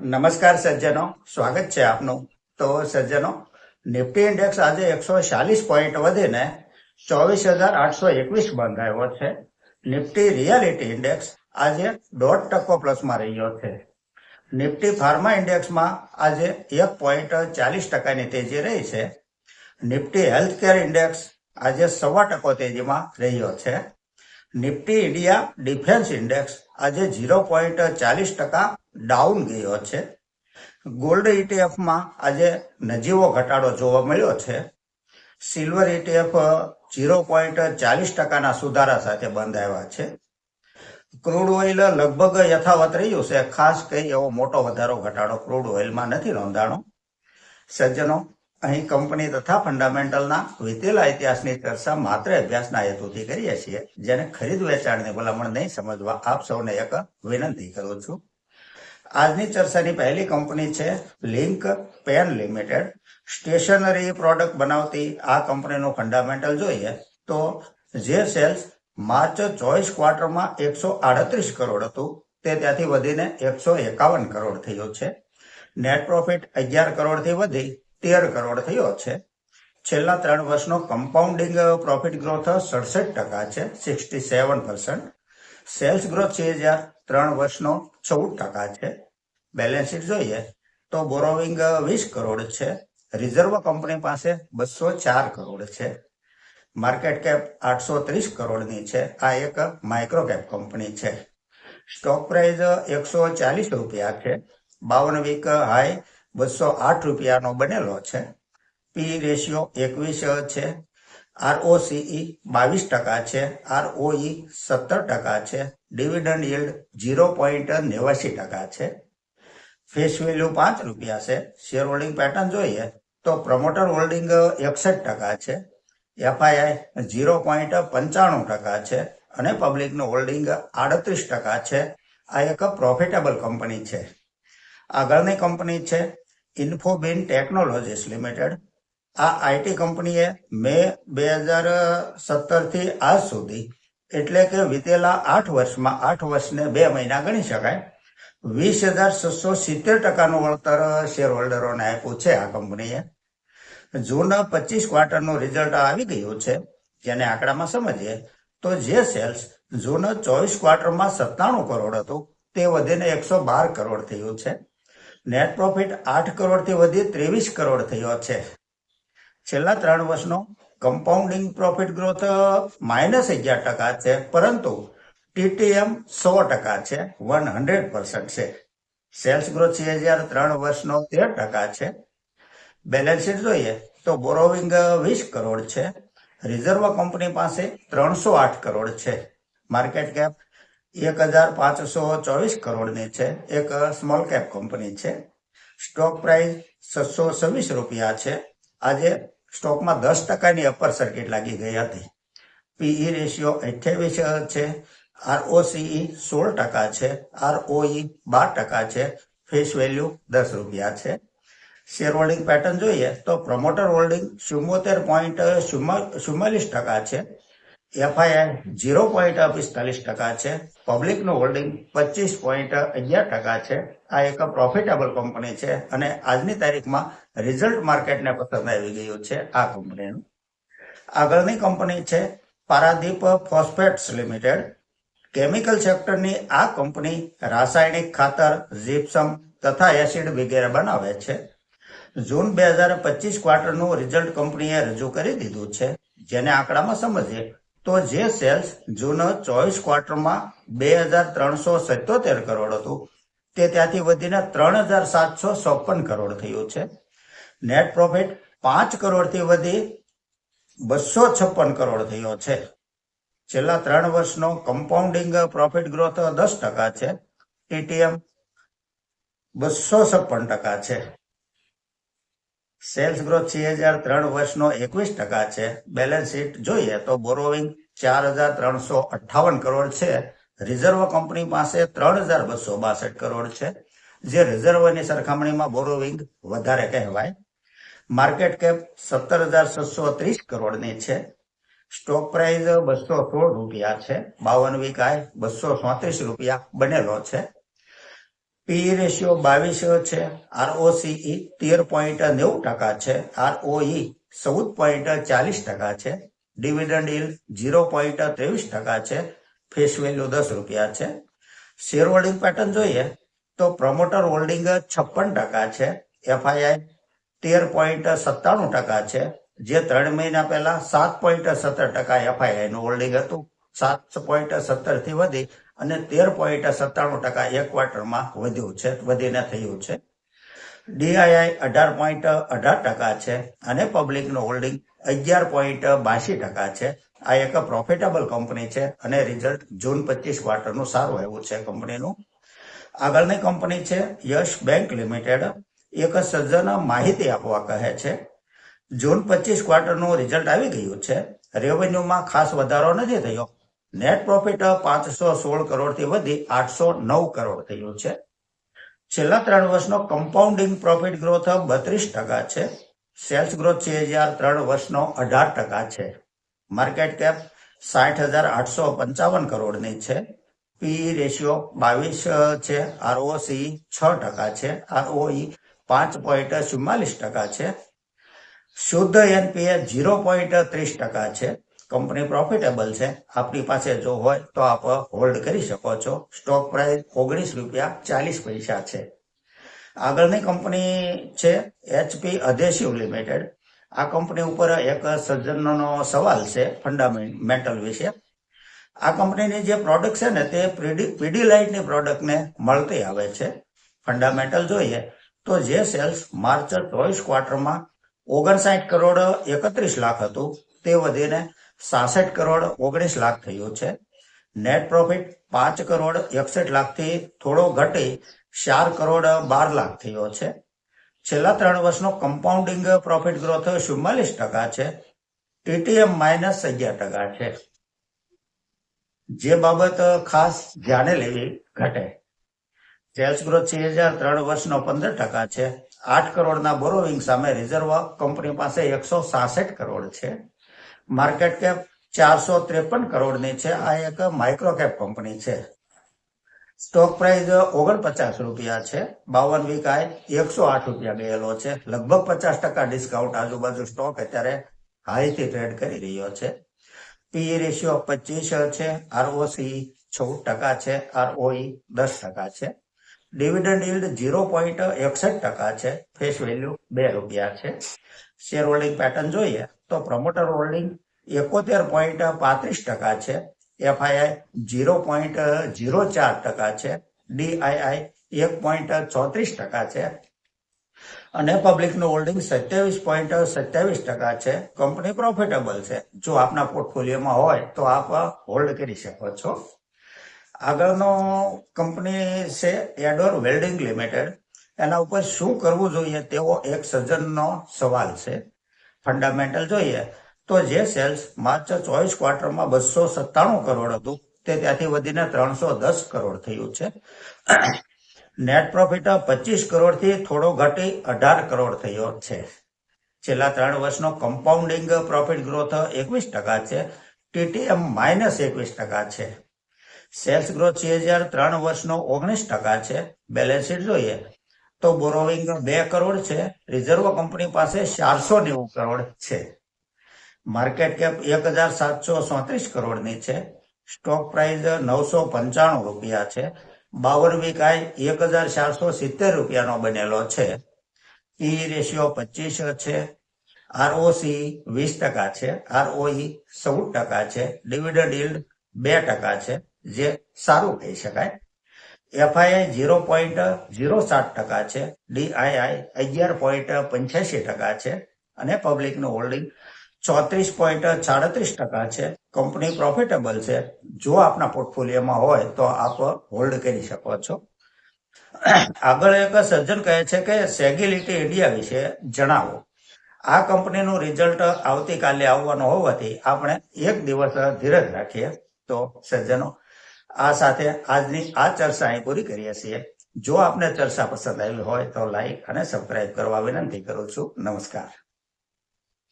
નમસ્કાર સજ્જનો, સ્વાગત છે આપનું. તો સજ્જનો, નિફ્ટી ઇન્ડેક્સ આજે એકસો ચાલીસ પોઈન્ટ વધીને ચોવીસ હજાર આઠસો એકવીસ બંધાયો છે. નિફ્ટી રિયાલિટી ઇન્ડેક્સ આજે દોઢ ટકો પ્લસમાં રહ્યો છે. નિફ્ટી ફાર્મા ઇન્ડેક્સમાં આજે એક પોઈન્ટ ચાલીસ ટકાની તેજી રહી છે. નિફ્ટી હેલ્થકેર ઇન્ડેક્સ આજે સવા ટકો તેજીમાં રહ્યો છે. નિફ્ટી ઇન્ડિયા ડિફેન્સ ઇન્ડેક્સ આજે ઝીરો પોઈન્ટ ચાલીસ ટકા ડાઉન ગયો છે. ગોલ્ડ ઇટીએફમાં આજે નજીવો ઘટાડો જોવા મળ્યો છે. સિલ્વર ઇટીએફ ઝીરો પોઈન્ટ ચાલીસ ટકાના સુધારા સાથે બંધાવ્યા છે. ક્રૂડ ઓઇલ લગભગ યથાવત રહ્યું છે. ખાસ કંઈ એવો મોટો વધારો, ઘટાડો ક્રૂડ ઓઇલમાં નથી નોંધાણો. સજ્જનો અહીં કંપની તથા ફંડામેન્ટલના વીતેલા ઇતિહાસની ચર્ચા માત્ર અભ્યાસના હેતુથી કરીએ છીએ, જેને ખરીદ વેચાણની ભલામણ નહીં સમજવા આપ સૌને એક વિનંતી કરું છું. આજની ચર્ચાની પહેલી કંપની છે Linc pen limited. Stationery product બનાવતી આ કંપનીનું ફંડામેન્ટલ જોઈએ તો જે સેલ્સ માર્ચ ચોવીસ ક્વાર્ટરમાં એકસો આડત્રીસ કરોડ હતું, તે ત્યાંથી વધીને એકસો એકાવન કરોડ થયું છે. નેટ પ્રોફિટ અગિયાર કરોડથી વધી તેર કરોડ થયો છે. છેલ્લા ત્રણ વર્ષનો કમ્પાઉન્ડિંગ પ્રોફિટ ગ્રોથ સડસઠ ટકા છે sixty seven percent sales growth છે હજાર ત્રણ વર્ષનો ચૌદ ટકા છે. બેલેન્સ શીટ જોઈએ તો બોરોવિંગ વીસ કરોડ છે. રિઝર્વ કંપની પાસે બસો ચાર કરોડ છે. માર્કેટ કેપ આઠસો ત્રીસ કરોડની છે. આ એક માઇક્રો કેપ કંપની છે. સ્ટોક પ્રાઇસ એકસો ચાલીસ રૂપિયા છે. બાવન વીક હાઈ બસો આઠ રૂપિયાનો બનેલો છે. પી રેશિયો એકવીસ છે. આરઓસીઈ બાવીસ ટકા છે. આરઓઈ સત્તર ટકા છે. ડિવિડન્ડ યીલ્ડ ઝીરો પોઈન્ટ નેવાસી ટકા છે. ફેસ વેલ્યુ પાંચ રૂપિયા છે. શેર હોલ્ડિંગ પેટર્ન જોઈએ તો પ્રમોટર હોલ્ડિંગ એકસઠ ટકા છે. એફઆઈઆઈ ઝીરો પોઈન્ટ પંચાણું ટકા છે અને પબ્લિકનું હોલ્ડિંગ આડત્રીસ ટકા છે. આ એક પ્રોફિટેબલ કંપની છે. આગળની કંપની છે. ઇન્ફોબિન ટેકનોલોજીસ લિમિટેડ આ આઈટી કંપનીએ મે બે હજાર સત્તરથી આજ સુધી, એટલે કે વિતેલા આઠ વર્ષમાં, આઠ વર્ષને બે મહિના ગણી શકાય, વીસ હજાર છસો સિત્તેર ટકાનું વળતર શેર હોલ્ડરોને આપ્યું છે આ કંપનીએ. જૂન પચીસ ક્વાર્ટરનું રિઝલ્ટ આવી ગયું છે, જેને આંકડામાં સમજીએ, તો જે સેલ્સ જૂન ચોવીસ ક્વાર્ટરમાં સત્તાણું કરોડ હતું, તે વધીને એકસો બાર કરોડ થયું છે. નેટ પ્રોફિટ આઠ કરોડથી વધી ત્રેવીસ કરોડ થયો છે. છેલ્લા ત્રણ વર્ષનો કમ્પાઉન્ડિંગ પ્રોફિટ ગ્રોથ માઇનસ અગિયાર ટકા છે, પરંતુ ટીટીએમ સો ટકા છે, વન હંડ્રેડ પર્સન્ટ છે. સેલ્સ ગ્રોથ છે હજાર ત્રણ વર્ષનો તેર ટકા છે. બેલેન્સ શીટ જોઈએ તો બોરોવિંગ વીસ કરોડ છે. રિઝર્વ કંપની પાસે ત્રણસો આઠ કરોડ છે. માર્કેટ કેપ એક હજાર પાંચસો ચોવીસ કરોડની છે. એક સ્મોલ કેપ કંપની છે. સ્ટોક પ્રાઇસ છસો છવ્વીસ રૂપિયા છે. આજે સ્ટોકમાં દસ ટકાની અપર સર્કિટ લાગી ગઈ હતી. પીઈ રેશિયો અઠ્યાવીસ છે. આરઓસીઈ સોળ ટકા છે. આરઓઈ બાર ટકા છે. ફેસ વેલ્યુ દસ રૂપિયા છે. શેર હોલ્ડિંગ પેટર્ન જોઈએ તો પ્રમોટર હોલ્ડિંગ ચુમ્મોતેર પોઈન્ટ ચુમ્માલીસ ટકા છે. એફઆઈઆઈ ઝીરો પોઈન્ટ પિસ્તાલીસ ટકા છે. પબ્લિકનું હોલ્ડિંગ પચીસ પોઈન્ટ અગિયાર ટકા છે. આ એક પ્રોફિટેબલ કંપની છે અને આજની તારીખમાં રિઝલ્ટ માર્કેટને પસંદ આવી ગયું છે આ કંપનીનું આગળની કંપની છે પારાદીપ ફોસ્ફેટ્સ લિમિટેડ કેમિકલ સેક્ટરની આ કંપની રાસાયણિક ખાતર જીપ્સમ તથા એસિડ વગેરે બનાવે છે. જૂન બે હજાર પચીસ ક્વાર્ટરનું રિઝલ્ટ કંપનીએ રજૂ કરી દીધું છે. જેને આંકડામાં સમજીએ તો જે સેલ્સ જૂન ચોવીસ ક્વાર્ટરમાં બે હજાર ત્રણસો સત્યોતેર કરોડ હતું. તે ત્યાંથી વધીને ત્રણ હજાર સાતસો ચોપન કરોડ થયું છે. નેટ પ્રોફિટ પાંચ કરોડથી વધી બસો છપ્પન કરોડ થયો છે. છેલ્લા ત્રણ વર્ષનો કમ્પાઉન્ડિંગ પ્રોફિટ ગ્રોથ દસ ટકા છે. ટીટીએમ બસો છપ્પન ટકા છે. સેલ્સ ગ્રોથ છે હજાર ત્રણ વર્ષનો એકવીસ ટકા છે. બેલેન્સ શીટ જોઈએ તો બોરોવિંગ ચાર હજાર ત્રણસો અઠ્ઠાવન કરોડ છે. રિઝર્વ કંપની પાસે ત્રણ હજાર બસો બાસઠ કરોડ છે. જે રિઝર્વની સરખામણીમાં બોરોવિંગ વધારે કહેવાય. માર્કેટ કેપ સત્તર હજાર છસો ત્રીસ કરોડની છે. સ્ટોક પ્રાઇસ બસો સોળ રૂપિયા છે. બાવન વિકાય બસો રૂપિયા બનેલો છે. પી રેશિયો બાવીસ છે. આરઓસીઈ તેર પોઈન્ટ નેવું ટકા છે. આરઓઈ ચૌદ પોઈન્ટ ચાલીસ ટકા છે. ડિવિડન્ડ ઇલ ઝીરો પોઈન્ટ ત્રેવીસ ટકા છે. ફેસ વેલ્યુ દસ રૂપિયા છે. શેર હોલ્ડિંગ પેટર્ન જોઈએ તો પ્રમોટર હોલ્ડિંગ છપ્પન ટકા છે. એફઆઈઆઈ તેર પોઈન્ટ સત્તાણું ટકા છે. જે ત્રણ મહિના પહેલા સાત પોઈન્ટ સત્તર ટકા એફઆઈઆઈ નું હોલ્ડિંગ હતું. સાત પોઈન્ટ સત્તરથી વધી અને તેર પોઈન્ટ સત્તાણું ટકા એક ક્વાર્ટરમાં વધ્યું છે, વધીને થયું છે. ડીઆઈઆઈ અઢાર પોઈન્ટ અઢાર ટકા છે અને પબ્લિકનું હોલ્ડિંગ અગિયાર પોઈન્ટ બાસી ટકા છે. આ એક પ્રોફિટેબલ કંપની છે અને રિઝલ્ટ જૂન પચીસ ક્વાર્ટરનું સારું એવું છે કંપનીનું આગળની કંપની છે યશ બેંક લિમિટેડ. એક સજ્જન માહિતી આપવા કહે છે, જૂન પચીસ ક્વાર્ટરનું રિઝલ્ટ આવી ગયું છે. રેવન્યુમાં ખાસ વધારો નથી થયો. નેટ પ્રોફિટ પાંચસો સોળ કરોડથી વધી આઠસો નવ કરોડ થયું છે. છેલ્લા ત્રણ વર્ષનો કમ્પાઉન્ડિંગ પ્રોફિટ ગ્રોથ બત્રીસ ટકા છે. સેલ્સ ગ્રોથ છે હજાર ત્રણ વર્ષનો અઢાર ટકા છે. માર્કેટ કેપ સાઠ હજાર આઠસો પંચાવન કરોડની છે. પી રેશિયો બાવીસ છે. આરઓસી છ ટકા છે. આરઓઈ પાંચ પોઈન્ટ ચુમ્માલીસ ટકા છે. શુદ્ધ એનપીએ ઝીરો પોઈન્ટ ત્રીસ ટકા છે. કંપની પ્રોફિટેબલ છે, આપણી પાસે જો હોય તો આપ હોલ્ડ કરી શકો છો. સ્ટોક પ્રાઇસ ઓગણીસ રૂપિયા ચાલીસ પૈસા છે. આગળની કંપની છે એચપી અધેસિવ લિમિટેડ આ કંપની ઉપર એક સજ્જનનો સવાલ છે ફંડામેન્ટલ વિશે. આ કંપનીની જે પ્રોડક્ટ છે ને તે પીડી લાઇટની પ્રોડક્ટને મળતી આવે છે. ફંડામેન્ટલ જોઈએ તો જે સેલ્સ માર્ચ ચોવીસ ક્વાર્ટરમાં ઓગણસાઠ કરોડ એકત્રીસ લાખ હતું, તે વધીને સાસઠ કરોડ ઓગણીસ લાખ થયો છે. નેટ પ્રોફિટ પાંચ કરોડ એકસઠ લાખથી થોડો ઘટી ચાર કરોડ બાર લાખ થયો છે. છેલ્લા ત્રણ વર્ષનો કમ્પાઉન્ડિંગ પ્રોફિટ ગ્રોથ ચુમ્માલીસ ટકા છે. ટીટીએમ માઇનસ અગિયાર ટકા છે. જે બાબત ખાસ ધ્યાને લેવી ઘટે. સેલ્સ ગ્રોથ છે હજાર ત્રણ વર્ષનો પંદર ટકા છે. આઠ કરોડના બોરોવિંગ સામે રિઝર્વ કંપની પાસે એકસો સાસઠ કરોડ છે. માર્કેટ કેપ ચારસો ત્રેપન કરોડની છે. આ એક માઇક્રો કેપ કંપની છે. સ્ટોક પ્રાઇસ ઓગણપચાસ રૂપિયા છે. બાવન વીક આય એકસો આઠ રૂપિયા ગયેલો છે. લગભગ પચાસ ટકા ડિસ્કાઉન્ટ આજુબાજુ સ્ટોક અત્યારે હાઈથી ટ્રેડ કરી રહ્યો છે. પીઈ રેશિયો પચીસ છે. આરઓસી ચૌદ ટકા છે. આરઓઈ દસ ટકા છે. ડિવિડન્ડ yield ઝીરો પોઈન્ટ એકસઠ ટકા છે. ફેસ વેલ્યુ બે રૂપિયા છે. શેર હોલ્ડિંગ પેટર્ન જોઈએ. તો પ્રમોટર હોલ્ડિંગ એકોતેર પોઈન્ટ પાંત્રીસ ટકા છે. એફઆઈઆઈ ઝીરો પોઈન્ટ ઝીરો ચાર ટકા છે. ડીઆઈઆઈ એક પોઈન્ટ ચોત્રીસ ટકા છે. અને પબ્લિકનું હોલ્ડિંગ સત્યાવીસ પોઈન્ટ સત્યાવીસ ટકા છે. કંપની પ્રોફિટેબલ છે. જો આપના પોર્ટફોલિયોમાં હોય તો આપ હોલ્ડ કરી શકો છો. આગળનો કંપની છે એડોર વેલ્ડિંગ લિમિટેડ એના ઉપર શું કરવું જોઈએ તેવો એક સજ્જનનો સવાલ છે. ફંડામેન્ટલ જોઈએ, તો જે સેલ્સ માર્ચ ચોવીસ ક્વાર્ટરમાં બસો સત્તાણું કરોડ હતું. તે ત્યાંથી વધીને ત્રણસો દસ કરોડ થયું છે. નેટ પ્રોફિટ પચીસ કરોડથી થોડો ઘટી અઢાર કરોડ થયો છે. છેલ્લા ત્રણ વર્ષનો કમ્પાઉન્ડિંગ પ્રોફિટ ગ્રોથ એકવીસ ટકા છે. ટીટીએમ માઇનસ એકવીસ ટકા છે. સેલ્સ ગ્રોથ છે હજાર ત્રણ વર્ષનો ઓગણીસ ટકા છે. બેલેન્સ શીટ જોઈએ તો બોરોવિંગ બે કરોડ છે. રિઝર્વ કંપની પાસે ચારસો નેવું કરોડ છે. માર્કેટ કેપ એક હજાર સાતસો ચોત્રીસ કરોડની છે. સ્ટોક પ્રાઇસ નવસો પંચાણું રૂપિયા છે. બાવન વીક એક હજાર ચારસો સિત્તેર રૂપિયાનો બનેલો છે. ઈ રેશિયો પચીસ છે. આરઓસી વીસ ટકા છે. આરઓઈ ચૌદ ટકા છે. ડિવિડન્ડ ઇલ્ડ બે ટકા છે. જે સારું કહી શકાય. એફઆઈઆઈ ઝીરો પોઈન્ટ ઝીરો સાત ટકા છે ડીઆઈઆઈ અગિયાર પોઈન્ટ પંચ્યાસી ટકા છે, અને પબ્લિકનું હોલ્ડિંગ ચોત્રીસ પોઈન્ટ સાડત્રીસ ટકા છે. કંપની પ્રોફિટેબલ છે. જો આપના પોર્ટફોલિયોમાં હોય તો આપ હોલ્ડ કરી શકો છો. આગળ એક સજ્જન કહે છે કે સેગિલિટી ઇન્ડિયા વિશે જણાવો. આ કંપનીનું રિઝલ્ટ આવતીકાલે આવવાનું હોવાથી આપણે એક દિવસ ધીરજ રાખીએ. તો સજ્જનો આ સાથે આજની આ ચર્ચા અહીં પૂરી કરીએ છીએ. જો આપને ચર્ચા પસંદ આવી હોય તો લાઈક અને સબસ્ક્રાઈબ કરવા વિનંતી કરું છું. નમસ્કાર.